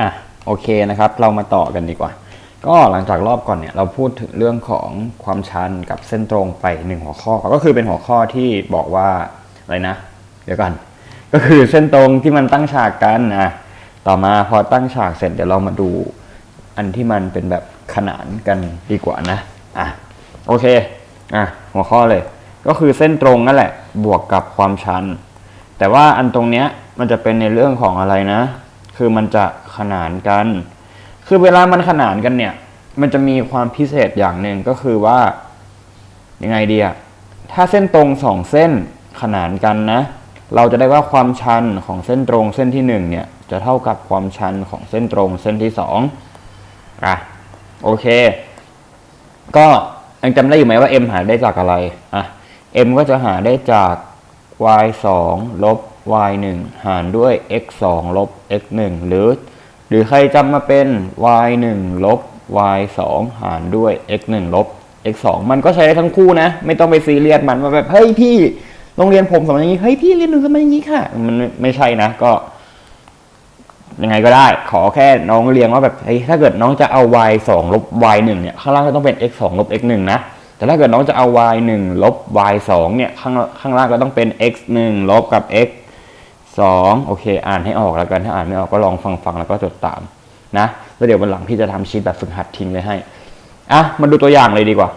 อะโอเคนะครับ เรามาต่อกันดีกว่า ก็หลังจากรอบก่อนเนี่ยเราพูดถึงเรื่องของความชันกับเส้นตรงไปหนึ่งหัวข้อ ก็คือเป็นหัวข้อที่บอกว่าอะไรนะ เดี๋ยวก่อนก็คือเส้นตรงที่มันตั้งฉากกันอะต่อมาพอตั้งฉากเสร็จเดี๋ยวเรามาดูอันที่มันเป็นแบบขนานกันดีกว่านะอะโอเคอะหัวข้อเลย ก็คือเส้นตรงนั่นแหละบวกกับความชัน แต่ว่าอันตรงเนี้ยมันจะเป็นในเรื่องของอะไรนะ คือมันจะขนานกัน คือเวลามันขนานกันเนี่ย มันจะมีความพิเศษอย่างหนึ่งก็คือว่ายังไงดีอะถ้าเส้นตรงสองเส้นขนานกันนะ เราจะได้ว่าความชันของเส้นตรงเส้นที่หนึ่งเนี่ยจะเท่ากับความชันของเส้นตรงเส้นที่สองอะโอเค ก็ยังจำได้อยู่ไหมว่า m หาได้จากอะไรอะ m ก็จะหาได้จาก y 2ลบ y 1หารด้วย x 2ลบ x 1หรือ หรือใครจำมาเป็น y 1ลบ y 2หารด้วย x 1ลบ x 2มันก็ใช้ได้ทั้งคู่นะ ไม่ต้องไปซีเรียสมันว่าแบบ เฮ้ยพี่โรงเรียนผมสอนอย่างนี้ เฮ้ยพี่เรียนหนูสอนอย่างนี้ค่ะ มันไม่ใช่นะก็ ยังไงก็ได้ ขอแค่น้องเรียงว่าแบบเฮ้ยถ้าเกิดน้องจะเอา y 2ลบ y 1เนี่ยข้างล่างก็ต้องเป็น x 2ลบ x 1นะแต่ถ้าเกิดน้องจะเอา y 1ลบ y 2เนี่ยข้างข้างล่างก็ต้องเป็น x 1ลบกับ x 2โอเค อ่านให้ออกแล้วกันถ้าอ่านไม่ออกก็ลองฟังฟังแล้วก็จดตามนะแล้วเดี๋ยววันหลังพี่จะทำชีตแบบฝึกหัดทิ้งไว้ให้อะมาดูตัวอย่างเลยดีกว่า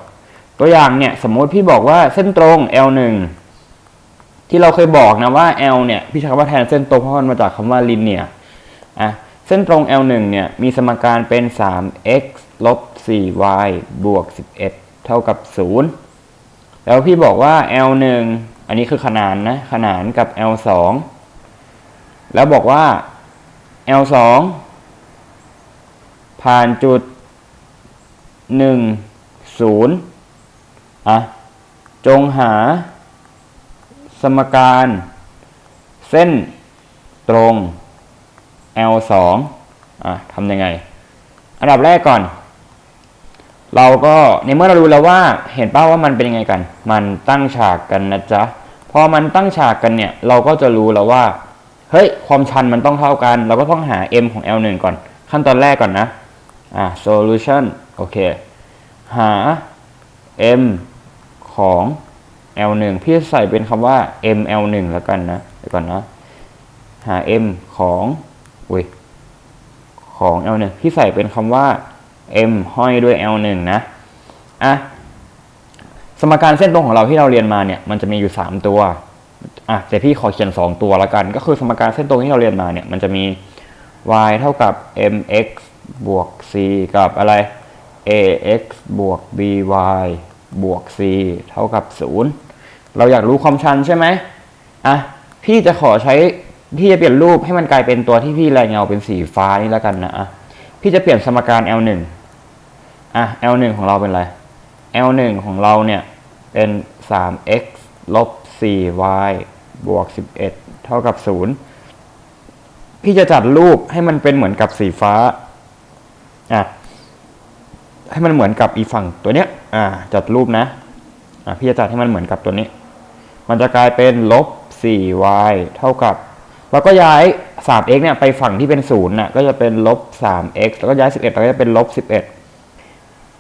ตัวอย่างเนี่ยสมมติพี่บอกว่าเส้นตรง L1 ที่เราเคยบอกนะว่า L เนี่ยพี่ใช้คำว่าแทนเส้นตรงเพราะมันมาจากคำว่า linear อะเส้นตรง L1 เนี่ยมีสมการเป็น 3x ลบ 4y บวก 11 เท่ากับ 0 แล้วพี่บอกว่า L1 อันนี้คือขนานนะขนานกับ L2 แล้วบอกว่า L2 ผ่านจุด 1 0 อะ จงหา สมการ เส้นตรง L2 อะทำยังไง อันดับแรกก่อน เราก็ในเมื่อเรารู้แล้วว่าเห็นป้าว่ามันเป็นยังไงกัน มันตั้งฉากกันนะจ๊ะ พอมันตั้งฉากกันเนี่ย เราก็จะรู้แล้วว่า เฮ้ย ความชันมันต้องเท่ากัน เราก็ต้องหา m ของ L1 ก่อน ขั้นตอนแรกก่อนนะ อะ solution โอเค หา m ของ L1 พี่ใส่เป็นคำว่า ML1 แล้วกันนะเดี๋ยวก่อนนะ หา M ของอุ้ยของ L1 พี่ใส่เป็นคำว่า M ห้อยด้วย L1 นะอะสมการเส้นตรงของเราที่เราเรียนมาเนี่ย มันจะมีอยู่ 3 ตัว อะแต่พี่ขอเขียน 2 ตัวล้วกัน ก็คือสมการเส้นตรงที่เราเรียนมาเนี่ย มันจะมี y เท่ากับ mx บวก c กับอะไร ax บวก by บวก c เท่ากับ 0 เราอยากรู้ความชันใช่ไหมอะ พี่จะขอใช้ พี่จะเปลี่ยนรูปให้มันกลายเป็นตัวที่พี่แรงเงาเป็นสีฟ้านี่แล้วกันนะอะพี่จะเปลี่ยนสมการ L1 อะ L1 ของเราเป็นอะไร L1 ของเราเนี่ยเป็น 3x ลบ 4y บวก 11 เท่ากับ 0 พี่จะจัดรูปให้มันเป็นเหมือนกับสีฟ้า อะ ให้มันเหมือนกับอีฝั่งตัวเนี้ย อ่า จัดรูปนะ อ่าพี่จะจัดให้มันเหมือนกับตัวนี้ มันจะกลายเป็นลบ 4y เท่ากับเราก็ย้าย 3x เนี่ยไปฝั่งที่เป็น0น่ะ ก็จะเป็นลบ 3x แล้วก็ย้าย 11แล้วก็จะเป็นลบ 11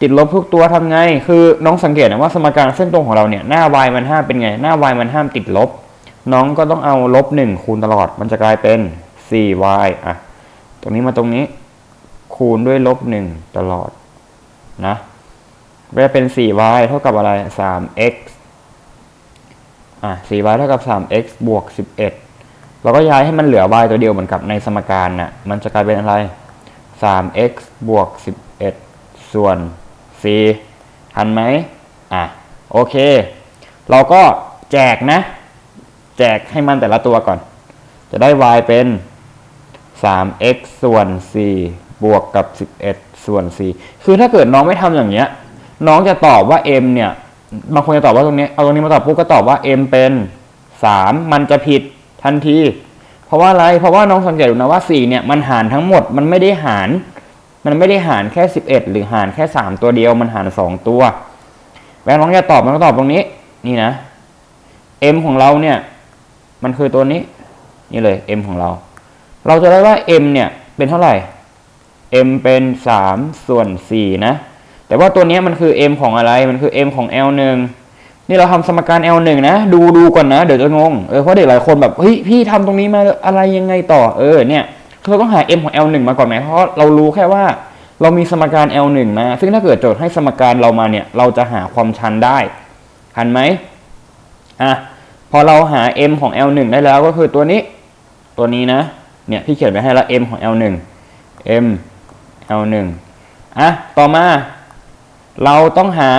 ติดลบทุกตัวทำไง คือน้องสังเกตนะว่าสมการเส้นตรงของเราเนี่ยหน้า y มันห้ามเป็นไง หน้า y มันห้ามติดลบ น้องก็ต้องเอาลบ1คูณตลอด มันจะกลายเป็น 4y อะ ตรงนี้มาตรงนี้ คูณด้วยลบ1ตลอดนะก็จะเป็น 4y เท่ากับอะไร 3x อะ 4y เท่ากับ 3x บวก 11 เราก็ย้ายให้มันเหลือ y ตัวเดียวเหมือนกับในสมการน่ะ มันจะกลายเป็นอะไร 3x บวก 11 ส่วน c ทันไหมอะโอเค เราก็แจกนะ แจกให้มันแต่ละตัวก่อน จะได้ y เป็น 3x ส่วน 4 บวกกับ 11 ส่วน 4 คือถ้าเกิดน้องไม่ทำอย่างเงี้ย น้องจะตอบว่า m เนี่ย บางคนจะตอบว่าตรงนี้ เอาตรงนี้มาตอบปุ๊บก็ตอบว่า m เป็น 3 มันจะผิดทันที เพราะว่าอะไร เพราะว่าน้องสังเกตดูนะว่า 4 เนี่ย มันหารทั้งหมด มันไม่ได้หาร มันไม่ได้หารแค่ 11 หรือหารแค่ 3 ตัวเดียวมันหาร 2 ตัวแล้น้องจะตอบมันก็ตอบตรงนี้ นี่นะ m ของเราเนี่ย มันคือตัวนี้ นี่เลย m ของเรา เราจะได้ว่า m เนี่ยเป็นเท่าไหร่ m เป็น 3 ส่วน 4 นะ แต่ว่าตัวนี้มันคือ m ของอะไร มันคือ m ของ l 1 นี่เราทำสมการ l 1 นะ ดูดูก่อนนะ เดี๋ยวจะงง เออเพราะเด็กหลายคนแบบ เฮ้ย พี่ทำตรงนี้มาอะไรยังไงต่อ เออเนี่ย เราต้องหา m ของ l 1มาก่อนไหมเพราะเรารู้แค่ว่า เรามีสมการ l 1มา ซึ่งถ้าเกิดโจทย์ให้สมการเรามาเนี่ย เราจะหาความชันได้ทันไหมอะพอเราหา m ของ l 1ได้แล้วก็คือตัวนี้ ตัวนี้นะ เนี่ยพี่เขียนไว้ให้แล้ว m ของ l 1 m l 1อะต่อมา เราต้องหา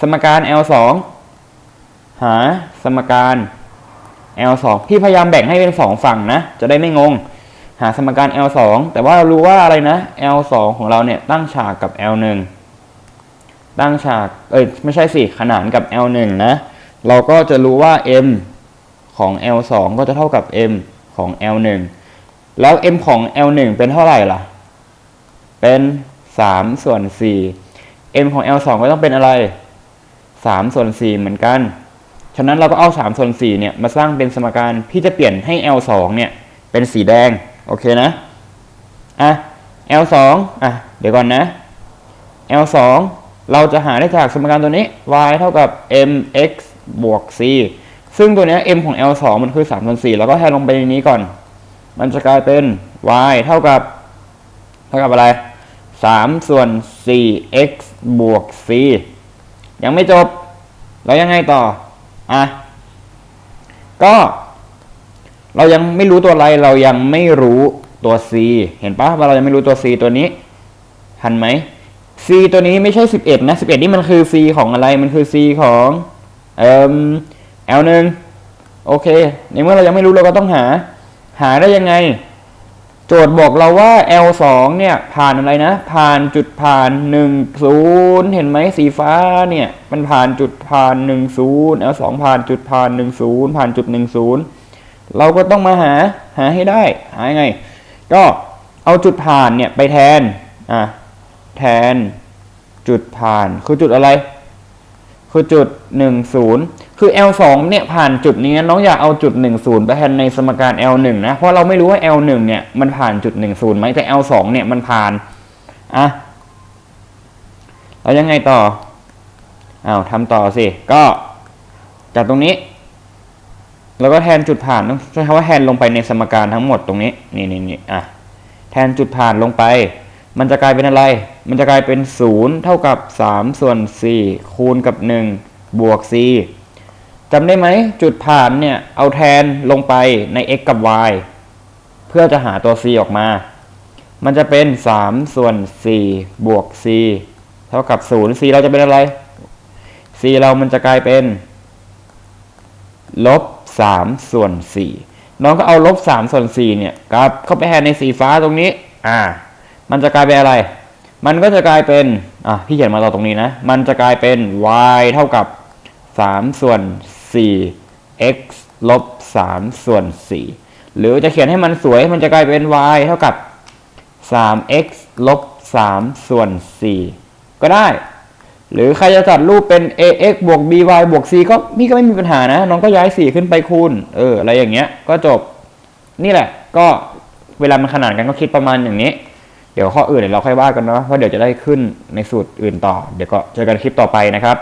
สมการ l 2หาสมการ l 2พี่พยายามแบ่งให้เป็นสองฝั่งนะ จะได้ไม่งง หาสมการ l 2 แต่ว่าเรารู้ว่าอะไรนะ l 2 ของเราเนี่ยตั้งฉากกับ l 1 ตั้งฉาก เอ้ยไม่ใช่สิขนานกับ l 1 นะ เราก็จะรู้ว่า m ของ l 2 ก็จะเท่ากับ m ของ l 1 แล้ว m ของ l 1 เป็นเท่าไหร่ล่ะ เป็น 3 ส่วน 4 m ของ l 2 ก็ต้องเป็นอะไร 3 ส่วน 4 เหมือนกัน ฉะนั้นเราก็เอา 3 ส่วน 4 เนี่ยมาสร้างเป็นสมการพี่จะเปลี่ยนให้ l 2 เนี่ยเป็นสีแดง โอเคนะ อะ l 2อะ เดี๋ยวก่อนนะ l 2เราจะหาได้จากสมการตัวนี้ y เท่ากับ mx บวก c ซึ่งตัวนี้ m ของ l 2มันคือ3ส่วน4แล้วก็แทนลงไปในนี้ก่อน มันจะกลายเป็น y เท่ากับ เท่ากับอะไร3ส่วน 4 x บวก c ยังไม่จบ แล้วยังไงต่อ อะ ก็ เรายังไม่รู้ตัวอะไรเรายังไม่รู้ตัว c เห็นปะว่าเรายังไม่รู้ตัว c ตัวนี้ทันไหม c ตัวนี้ไม่ใช่ 11 นะ 11 นี่มันคือ c ของอะไรมันคือ c ของเอ่อ l 1โอเค ในเมื่อเรายังไม่รู้เราก็ต้องหา หาได้ยังไง โจทย์บอกเราว่า L 2เนี่ย ผ่านอะไรนะ ผ่านจุดผ่าน1 0เห็นไหมสีฟ้าเนี่ย มันผ่านจุดผ่าน1 0 L 2ผ่านจุดผ่าน1 0ผ่านจุด1 0 เราก็ต้องมาหาหาให้ได้ หายังไง ก็เอาจุดผ่านเนี่ยไปแทนอะแทนจุดผ่านคือจุดอะไร คือจุด 10 คือ L 2 เนี่ยผ่านจุดนี้น้องอยากเอาจุด 10 ไปแทนในสมการ L 1 นะเพราะเราไม่รู้ว่า L 1 เนี่ยมันผ่านจุด 10ไหมแต่ L 2 เนี่ยมันผ่านอะแล้วยังไงต่ออ้าวทำต่อสิ ก็จากตรงนี้ แล้วก็แทนจุดผ่านต้องใช้คำว่าแทนลงไปในสมการทั้งหมดตรงนี้นี่นี่นี่อะแทนจุดผ่านลงไป มันจะกลายเป็นอะไร มันจะกลายเป็น 0 เท่ากับ 3 ส่วน 4 คูณกับ 1 บวก c จำได้ไหมจุดผ่านเนี่ยเอาแทนลงไปใน x กับ y เพื่อจะหาตัว c ออกมา มันจะเป็น 3 ส่วน 4 บวก c เท่ากับ 0 c เราจะเป็นอะไร c เรามันจะกลายเป็น ลบ 3 ส่วน 4 น้องก็เอาลบ 3 ส่วน 4 เนี่ยกลับเข้าไปแทนในสีฟ้าตรงนี้ อ่า มันจะกลายเป็นอะไร มันก็จะกลายเป็น อะ พี่เขียนมาต่อตรงนี้นะ มันจะกลายเป็น y เท่ากับ 3 ส่วน 4 x ลบ 3 ส่วน 4 หรือจะเขียนให้มันสวย มันจะกลายเป็น y เท่ากับ 3x ลบ 3 ส่วน 4 ก็ได้ หรือใครจะจัดรูปเป็น ax บวก by บวก c ก็พี่ก็ไม่มีปัญหานะ น้องก็ย้าย 4 ขึ้นไปคูณ เออ อะไรอย่างเงี้ย ก็จบ นี่แหละ ก็เวลามันขนาดกันก็คิดประมาณอย่างนี้ เดี๋ยวข้ออื่นเดี๋ยวเราค่อยว่ากันเนาะเพราะเดี๋ยวจะได้ขึ้นในสูตรอื่นต่อ เดี๋ยวก็เจอกันคลิปต่อไปนะครับ